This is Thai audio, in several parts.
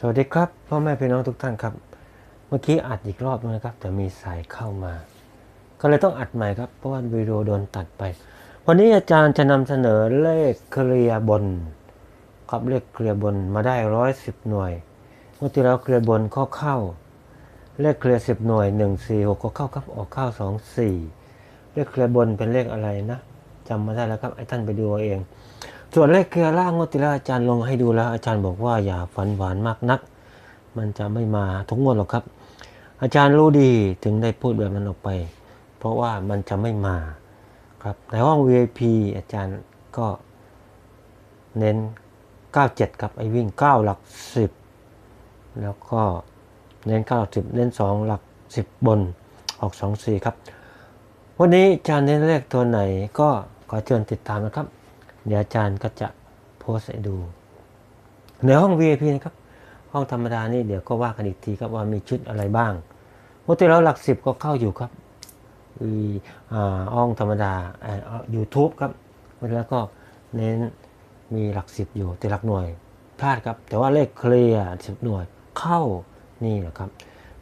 สวัสดีครับพ่อแม่พี่น้องทุกท่านครับ เมื่อกี้อัดอีกรอบนึงนะครับ แต่มีสายเข้ามา ก็เลยต้องอัดใหม่ครับเพราะว่าวิดีโอโดนตัดไป วันนี้อาจารย์จะนำเสนอเลขเคลียบนครับเลขเคลียบนมาได้ร้อยสิบหน่วยเมื่อที่แล้วเคลียบนก็เข้า เลขเคลียสิบหน่วยหนึ่งสี่หกก็เข้าครับออกเข้าสองสี่เลขเคลียบนเป็นเลขอะไรนะจำมาได้แล้วครับไอ้ท่านไปดูเอาเอง ส่วนเลขเคลียร์ล่างงวดที่แล้วอาจารย์ลงให้ดูแล้วอาจารย์บอกว่าอย่าฝันหวานมากนัก มันจะไม่มาทุกงวดหรอกครับ อาจารย์รู้ดีถึงได้พูดแบบนั้นออกไป เพราะว่ามันจะไม่มาครับในห้อง VIP อาจารย์ก็เน้น 97 ครับไอวิ่ง 9 หลัก 10 แล้วก็เน้น 9 หลัก 10 เน้น 2 หลัก 10 บนออก 2 4 ครับ วันนี้อาจารย์เน้นเลขตัวไหนก็ขอเชิญติดตามนะครับ เดี๋ยวอาจารย์ก็จะโพสต์ให้ดู ในห้อง VIP นะครับ ห้องธรรมดานี่เดี๋ยวก็ว่ากันอีกทีครับว่ามีชุดอะไรบ้างเมื่อที่แล้วหลักสิบก็เข้าอยู่ครับอีอ่าห้องธรรมดายูทูบครับแล้วก็เน้นมีหลักสิบอยู่แต่หลักหน่วยพลาดครับ แต่ว่าเลขเคลียร์สิบหน่วยเข้านี่แหละครับ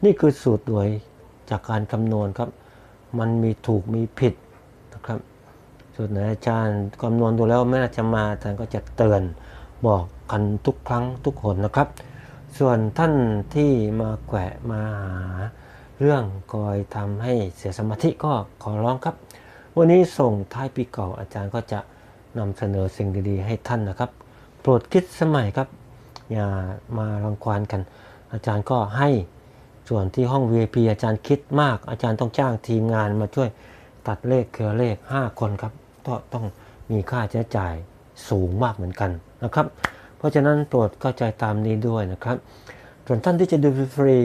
นี่คือสูตรหน่วยจากการคำนวณครับ มันมีถูกมีผิดนะครับ ส่วนไหนอาจารย์คำนวณดูแล้วไม่น่าจะมาอาจารย์ก็จะเตือนบอกกันทุกครั้งทุกคนนะครับ ส่วนท่านที่มาแขวะมาหาเรื่องคอยทำให้เสียสมาธิก็ขอร้องครับ วันนี้ส่งท้ายปีเก่าอาจารย์ก็จะนำเสนอสิ่งดีๆ ให้ท่านนะครับ โปรดคิดสมัยครับ อย่ามารังควานกัน อาจารย์ก็ให้ส่วนที่ห้อง VIP อาจารย์คิดมาก อาจารย์ต้องจ้างทีมงานมาช่วยตัดเลขเครือเลข 5 คนครับ ก็ต้องมีค่าใช้จ่ายสูงมากเหมือนกันนะครับ เพราะฉะนั้นโปรดเข้าใจตามนี้ด้วยนะครับ ส่วนท่านที่จะดูฟรี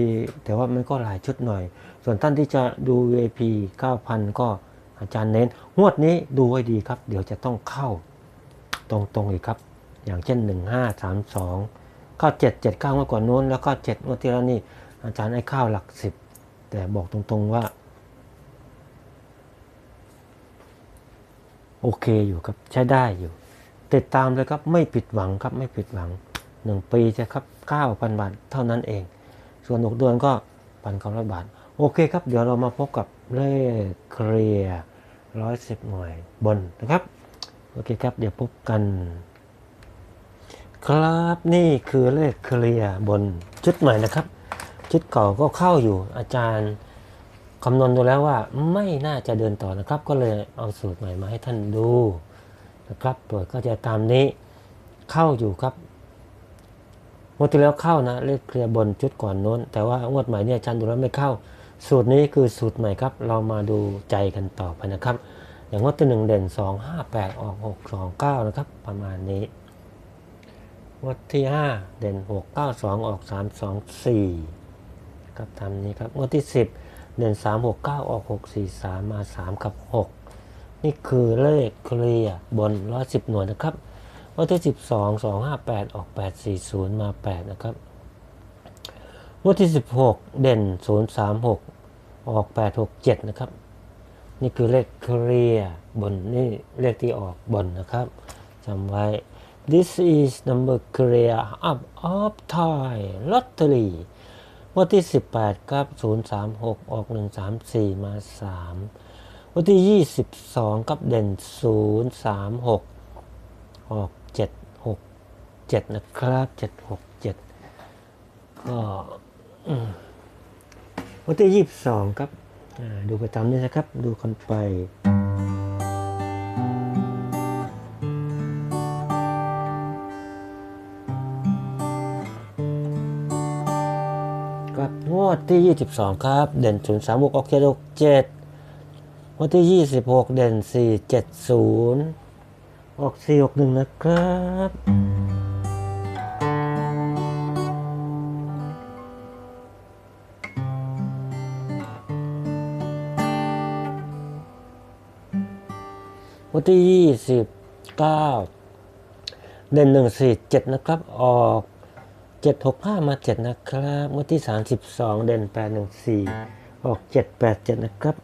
แต่ว่ามันก็หลายชุดหน่อย ส่วนท่านที่จะดู VIP 9,000 ก็อาจารย์เน้น งวดนี้ดูไว้ดีครับ เดี๋ยวจะต้องเข้าตรงๆอีกครับ อย่างเช่น 1532เข้า7 7 9เมื่อก่อนนู้น แล้วก็7งวดที่แล้วนี่อาจารย์ให้เข้าหลัก 10 แต่บอกตรงๆว่า โอเคอยู่ครับใช้ได้อยู่ ติดตามเลยครับไม่ผิดหวังครับไม่ผิดหวัง 1 ปีจะครับ 9,000 บาทเท่านั้นเอง ส่วน 6 เดือนก็1,900บาท โอเคครับ เดี๋ยวเรามาพบกับเลขเคลียร์110หน่วยบนนะครับ โอเคครับ เดี๋ยวพบกัน ครับนี่คือเลขเคลียร์บนชุดใหม่นะครับ ชุดเก่าก็เข้าอยู่อาจารย์ คำนวณดูแล้วว่าไม่น่าจะเดินต่อนะครับ ก็เลยเอาสูตรใหม่มาให้ท่านดูนะครับโปรดก็จะตามนี้เข้าอยู่ครับงวดที่แล้วเข้านะเลขเคลียร์บนชุดก่อนโน้น แต่ว่างวดใหม่เนี่ยอาจารย์ดูแล้วไม่เข้า สูตรนี้คือสูตรใหม่ครับ เรามาดูใจกันต่อไปนะครับ อย่างงวดที่หนึ่งเด่น2 5 8ออก6 2 9นะครับ ประมาณนี้งวดที่5เด่น6 9 2ออก3 2 4ครับตามนี้ครับงวดที่10 เด่น3 6 9ออก6 4 3มา3กับ6นี่คือเลขเคลียร์บน110หน่วยนะครับงวดที่12 2 5 8ออก8 4 0มา8นะครับงวดที่16เด่น0 3 6ออก8 6 7นะครับ นี่คือเลขเคลียร์บนนี่เลขที่ออกบนนะครับจำไว้ This is number clear up of Thai lottery วันที่ 18 ครับ 036 ออก 134 มา 3 วันที่ 22 ครับเด่น 036 ออก 767 นะครับ 767 ก็วันที่ 22 ครับ ดูไประจำนี่นะครับ ดูกันไป ดที่ 22 ครับ เด่น 0 3 6 ออก7 6 7งวดที่ 26 เด่น 4 7 0 ออก 4 6 1 นะครับวันที่ 29 เด่น 1 4 7 นะครับ ออก 765 มา 7 นะครับงวดที่ 32 เด่น 814 ออก 787 นะครับ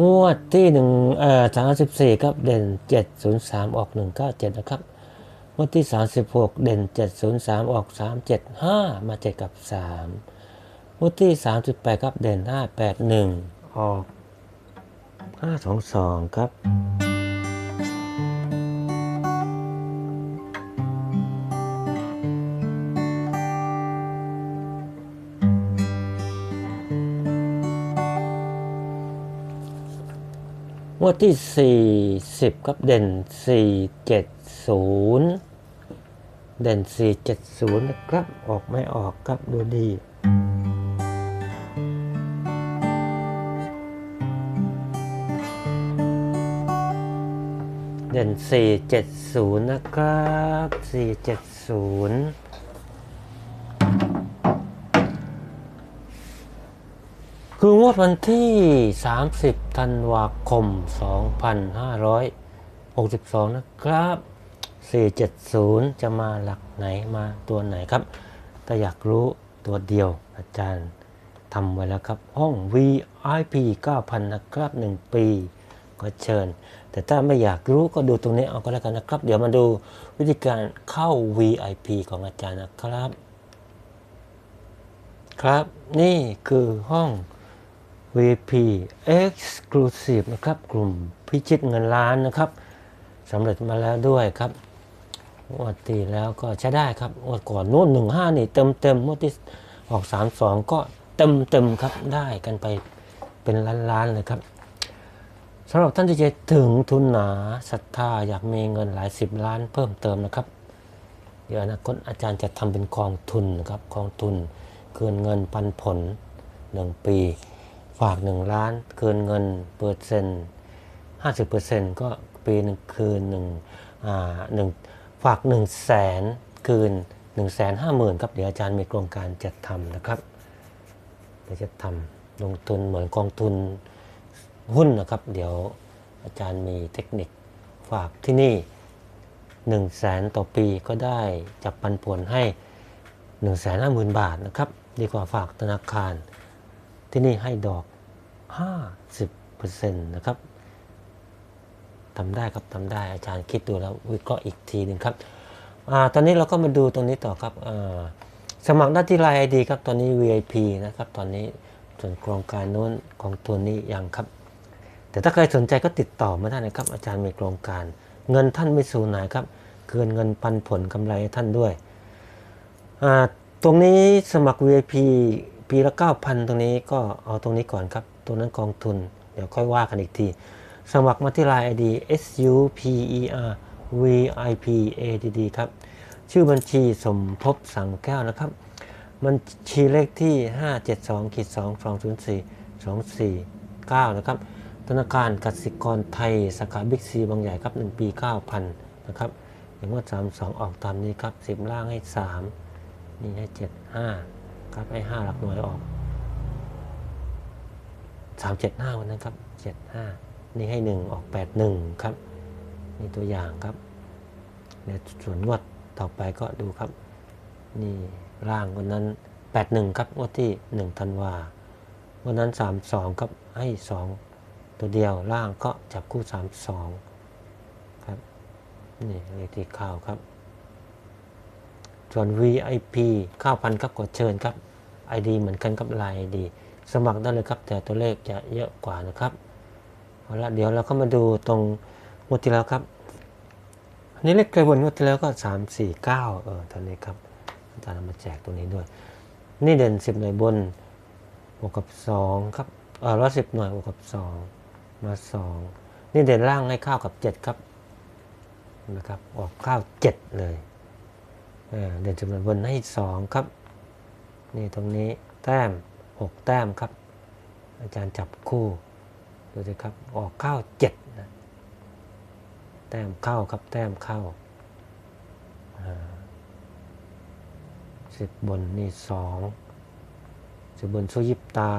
งวดที่1เอ่อ34 ครับ เด่น 703 ออก 197 นะครับ วดที่สามสิบหกเด่นเจ็ดศูนย์สามออกสามเจ็ดห้ามาเจ็ดกับสามงวดที่สามสิบแปดครับ เด่นห้าแปดหนึ่งออกห้าสองสองครับ งวดที่ 40 ครับเด่น 470 เด่น 470 นะครับ ออกไม่ออกครับดูดีเด่น 470 นะครับ 470คืองวดวันที่ 30 ธันวาคม 2562 นะครับ 470 จะมาหลักไหนมาตัวไหนครับ ถ้าอยากรู้ตัวเดียวอาจารย์ทำไว้แล้วครับ ห้อง VIP 9,000 นะครับ 1 ปี ก็เชิญ แต่ถ้าไม่อยากรู้ก็ดูตรงนี้เอาก็แล้วกันนะครับ เดี๋ยวมาดูวิธีการเข้า VIP ของอาจารย์นะครับ ครับนี่คือห้อง VP Exclusive นะครับ กลุ่มพิชิตเงินล้านนะครับสำเร็จมาแล้วด้วยครับ งวดที่แล้วก็ใช้ได้ครับงวดก่อนนู้นหนึ่งห้านี่เต็มเต็มงวดที่ออกสามสองก็เต็มเต็มครับได้กันไปเป็นล้านล้านๆเลยครับสำหรับท่านที่จะถึงทุนหนาศรัทธาอยากมีเงินหลายสิบล้านเพิ่มเติมนะครับ เดี๋ยวอนาคตอาจารย์จะทำเป็นกองทุนครับกองทุนเกินเงินปันผลหนึ่งปี ฝากหนึ่งล้านเกินเงินเปอร์เซ็นต์ห้าสิบเปอร์เซ็นต์ก็ปีหนึ่งคืนหนึ่งอ่าหนึ่ง ฝากหนึ่งแสนคืนหนึ่งแสนห้าหมื่นครับเดี๋ยวอาจารย์มีโครงการจัดทำนะครับเดี๋ยวจะทำลงทุนเหมือนกองทุนหุ้นนะครับ เดี๋ยวอาจารย์มีเทคนิคฝากที่นี่หนึ่งแสนต่อปีก็ได้จับปันผลให้หนึ่งแสนห้าหมื่นบาทนะครับ ดีกว่าฝากธนาคารที่นี่ให้ดอก 50%นะครับ ทำได้ครับทำได้อาจารย์คิดดูแล้ววิเคราะห์อีกทีหนึ่งครับอตอนนี้เราก็มาดูตรงนี้ต่อครับสมัครได้ที่ไลน์ไอดีครับตอนนี้ VIP นะครับตอนนี้ส่วนโครงการโน้นของตัวนี้ยังครับ แต่ถ้าใครสนใจก็ติดต่อมาได้นะครับ อาจารย์มีโครงการ เงินท่านไม่สูญหายครับเกินเงินปันผลกำไรท่านด้วย ตรงนี้สมัคร VIP ปีละ 9,000 ตรงนี้ก็เอาตรงนี้ก่อนครับ ตัวนั้นกองทุน เดี๋ยวค่อยว่ากันอีกที สมัครมาที่ไลน์ ID SUPER VIP ADD ครับ ชื่อบัญชีสมภพสังแก้วนะครับ บัญชีเลขที่ 572ขีด2 204 249 นะครับ ธนาคารกสิกรไทย สาขาบิ๊กซีบางใหญ่ครับ 1 ปี 9,000 นะครับอย่างว่า 32 ออกตามนี้ครับ 10 ล่างให้ 3 นี่ให้ 7 5 ครับ ให้ 5 หลักหน่วยออก 375 วันนั้นครับ 75 นี่ให้ 1 ออก 81 ครับ นี่ตัวอย่างครับเดี๋ยวส่วนงวดต่อไปก็ดูครับ นี่ร่างวันนั้น 81 ครับงวดที่1ธันวาวันนั้น 32 ครับให้ 2 ตัวเดียวล่างก็จับคู่ 32 ครับ นี่เลขที่ข้าวครับ ส่วน VIP 9,000ครับกดเชิญครับ ID เหมือนกันกับ Line ID สมัครได้เลยครับ แต่ตัวเลขจะเยอะกว่านะครับ เอาละเดี๋ยวเราก็มาดูตรงงวดที่แล้วครับอันนี้เลขไกลบนงวดที่แล้วก็3 4 9เออตอนนี้ครับอาจารย์มาแจกตัวนี้ด้วย นี่เด่น10หน่วยบนบวกกับ2ครับเออร้อยสิบหน่วยบวกกับ2มา2นี่เด่นล่างให้ข้าวกับ7ครับนะครับออกข้าว7เลยเออเด่นจำนวนบนให้2ครับ นี่ตรงนี้แต้ม6แต้มครับ อาจารย์จับคู่ ดูสิครับ ออกเข้าว7นะแต้มเข้าครับ แต้มเข้าสิบบนนี่สองสิบบนสู้ยิบตา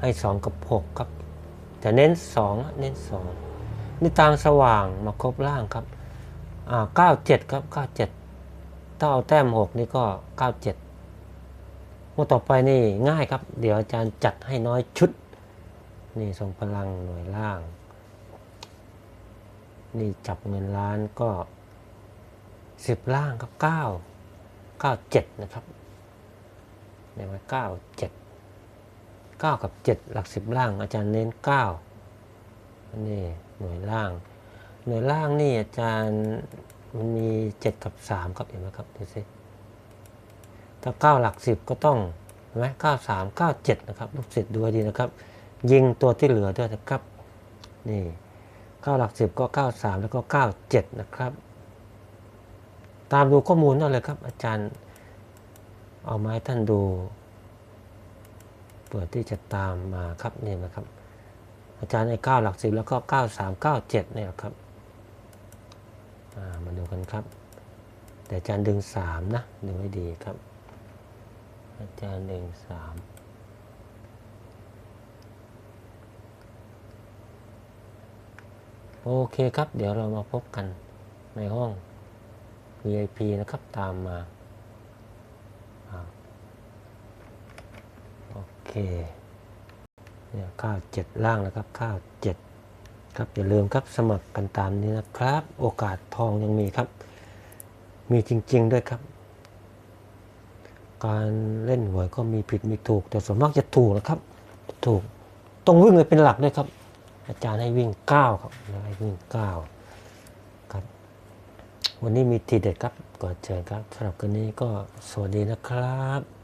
ให้สองกับหกครับ แต่เน้นสองเน้นสองนี่ตามสว่างมาครบล่างครับอ่าเก้าเจ็ดครับเก้าเจ็ดถ้าเอาแต้มหกนี่ก็เก้าเจ็ดงวดต่อไปนี่ง่ายครับ เดี๋ยวอาจารย์จัดให้น้อยชุด นี่ทรงพลังหน่วยล่าง นี่จับเงินล้านก็สิบล่างครับเก้าเก้าเจ็ดนะครับเนี่ยมาเก้าเจ็ดเก้ากับเจ็ดหลักสิบล่าง อาจารย์เน้นเก้านี่หน่วยล่าง หน่วยล่างนี่อาจารย์มันมีเจ็ดกับสามครับเห็นไหมครับดูสิถ้าเก้าหลักสิบก็ต้องเห็นไหมเก้าสามเก้าเจ็ดนะครับ ลูกศิษย์ดูดีนะครับ ยิงตัวที่เหลือด้วยนะครับ นี่เก้าหลักสิบก็เก้าสามแล้วก็เก้าเจ็ดนะครับ ตามดูข้อมูลนั่นเลยครับ อาจารย์เอามาให้ท่านดู เปิดที่จะตามมาครับนี่นะครับ อาจารย์ไอ้าหลักสิบแล้วก็เก้าสามเก้าเจ็ดนี่แหละครับมาดูกันครับ แต่อาจารย์ดึงสามนะดึงให้ดีครับ อาจารย์ดึงสาม โอเคครับ เดี๋ยวเรามาพบกันในห้อง VIP นะครับ ตามมา โอเค เนี่ยข้าวเจ็ดล่างนะครับ ข้าวเจ็ดครับ อย่าลืมครับสมัครกันตามนี้นะครับ โอกาสทองยังมีครับ มีจริง ๆ ด้วยครับ การเล่นหวยก็มีผิดมีถูก แต่ส่วนมากจะถูกนะครับ ถูก ต้องวิ่งเลยเป็นหลักด้วยครับ อาจารย์ให้วิ่งเก้าครับให้วิ่งเก้าครับ วันนี้มีทีเด็ดครับก่อนเชิญครับสำหรับคืนนี้ก็สวัสดีนะครับ